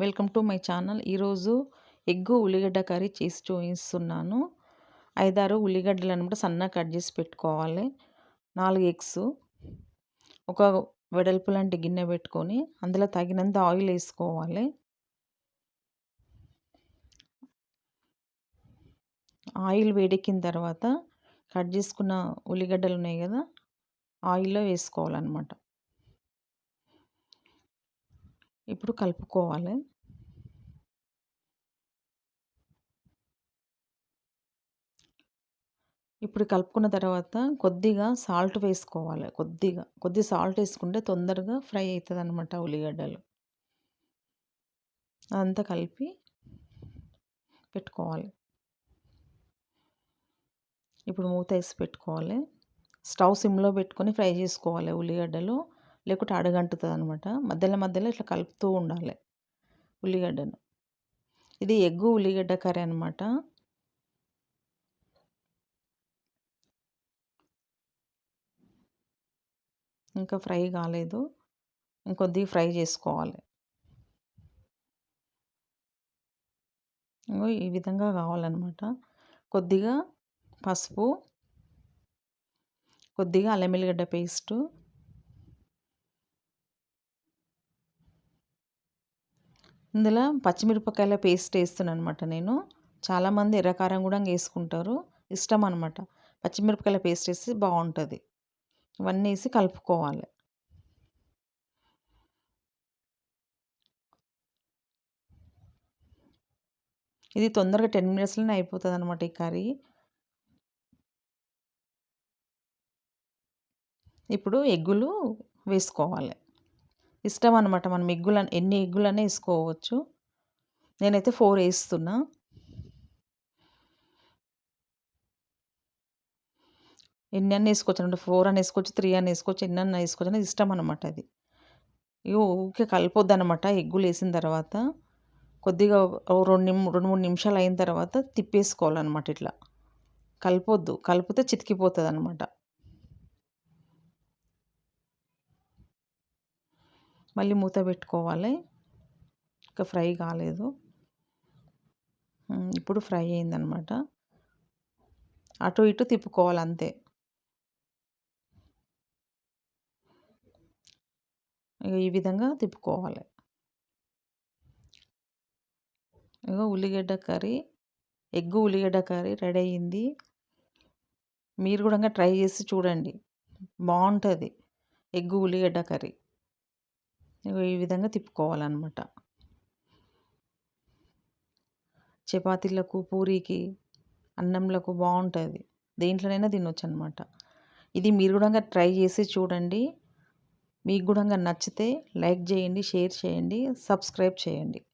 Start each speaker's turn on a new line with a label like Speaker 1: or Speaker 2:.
Speaker 1: Welcome to my channel. ఈరోజు egg ఉల్లిగడ్డ curry చేసి చూపిస్తున్నాను. ఐదారు ఉల్లిగడ్డలు అనమాట సన్నగా కట్ చేసి పెట్టుకోవాలి. నాలుగు ఎగ్స్ ఒక వెడల్పు లాంటి గిన్నె పెట్టుకొని అందులో తగినంత ఆయిల్ వేసుకోవాలి. ఆయిల్ వేడెక్కిన తర్వాత కట్ చేసుకున్న ఉల్లిగడ్డలు ఉన్నాయి కదా ఆయిల్లో వేసుకోవాలన్నమాట. ఇప్పుడు కలుపుకోవాలి. ఇప్పుడు కలుపుకున్న తర్వాత కొద్దిగా సాల్ట్ వేసుకోవాలి. కొద్దిగా కొద్ది సాల్ట్ వేసుకుంటే తొందరగా ఫ్రై అవుతుంది అనమాట ఉల్లిగడ్డలు. అదంతా కలిపి పెట్టుకోవాలి. ఇప్పుడు మూత వేసి పెట్టుకోవాలి. స్టవ్ సిమ్లో పెట్టుకొని ఫ్రై చేసుకోవాలి ఉల్లిగడ్డలు. లేకుంటే అడగంటుతుంది అనమాట మధ్యలో మధ్యలో ఇట్లా కలుపుతూ ఉండాలి ఉల్లిగడ్డను. ఇది ఎగ్గు ఉల్లిగడ్డ కర్రీ అనమాట ఇంకా ఫ్రై కాలేదు. ఇంకొద్దిగా ఫ్రై చేసుకోవాలి. ఈ విధంగా కావాలన్నమాట. కొద్దిగా పసుపు కొద్దిగా అల్లం ఎల్లిగడ్డ పేస్టు ఇందులో పచ్చిమిరపకాయల పేస్ట్ వేస్తున్నాను అనమాట నేను చాలామంది ఎర్రకారం కూడా వేసుకుంటారు. ఇష్టం అనమాట పచ్చిమిరపకాయల పేస్ట్ వేసి బాగుంటుంది. ఇవన్నీ వేసి కలుపుకోవాలి. ఇది తొందరగా టెన్ మినిట్స్లోనే అయిపోతుంది అనమాట ఈ కర్రీ. ఇప్పుడు ఎగ్గులు వేసుకోవాలి. ఇష్టం అనమాట మనం ఎగ్గులని ఎన్ని ఎగ్గులనే వేసుకోవచ్చు. నేనైతే ఫోర్ వేస్తున్నా. ఎన్ని అన్న వేసుకోవచ్చు అంటే ఫోర్ అని వేసుకోవచ్చు త్రీ అని వేసుకోవచ్చు ఎన్ని అన్న వేసుకోవచ్చు అనేది ఇష్టం అనమాట అది. ఇక ఊరికే కలిపొద్దు అనమాట ఎగ్గులు వేసిన తర్వాత. కొద్దిగా రెండు నిమి రెండు మూడు నిమిషాలు అయిన తర్వాత తిప్పేసుకోవాలన్నమాట ఇట్లా. కలపొద్దు. కలిపితే చితికిపోతుంది అనమాట మళ్ళీ మూత పెట్టుకోవాలి. ఇంకా ఫ్రై కాలేదు. ఇప్పుడు ఫ్రై అయిందనమాట. అటు ఇటు తిప్పుకోవాలి అంతే. ఈ విధంగా తిప్పుకోవాలి. ఇగో ఉల్లిగడ్డ కర్రీ ఎగ్గు ఉల్లిగడ్డ కర్రీ రెడీ అయ్యింది మీరు కూడా ట్రై చేసి చూడండి. బాగుంటుంది. ఎగ్గు ఉల్లిగడ్డ కర్రీ. ఈ విధంగా తిప్పుకోవాలన్నమాట. చపాతీలకు పూరీకి అన్నంలకు బాగుంటుంది. దేంట్లోనైనా తినొచ్చు అనమాట ఇది మీరు కూడా ట్రై చేసి చూడండి. మీకు కూడా నచ్చితే లైక్ చేయండి షేర్ చేయండి సబ్స్క్రైబ్ చేయండి.